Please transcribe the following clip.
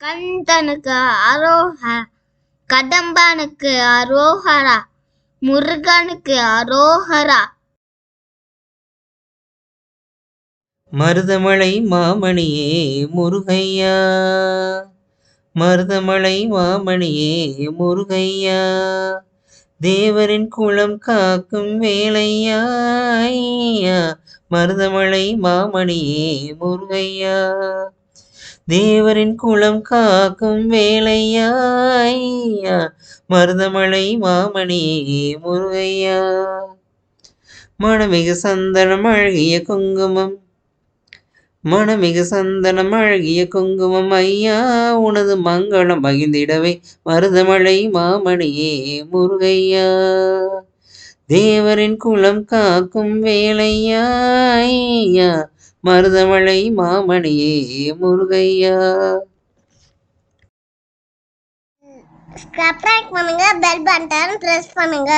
கந்தனுக்கு அரோஹரா கடம்பனுக்கு அரோஹரா முருகனுக்கு அரோஹரா. மருதமலை மாமணியே முருகையா மருதமலை மாமணியே முருகையா தேவரின் குளம் காக்கும் வேலையா மருதமலை மாமணியே முருகையா. தேவரின் குளம் காக்கும் வேலையா மருதமலை மாமணி முருகையா. மனமிகு சந்தனம் அழகிய குங்குமம். மனமிகு சந்தனம் அழகிய குங்குமம் ஐயா. உனது மங்களம் மகிழ்ந்திடவே மருதமலை மாமணியே முருகையா. தேவரின் குலம் காக்கும் வேலையா ஐயா மருதமலை மாமணியே முருகையா. சப்ஸ்கிரைப் பண்ணுங்க பெல் பட்டன் பிரஸ் பண்ணுங்க.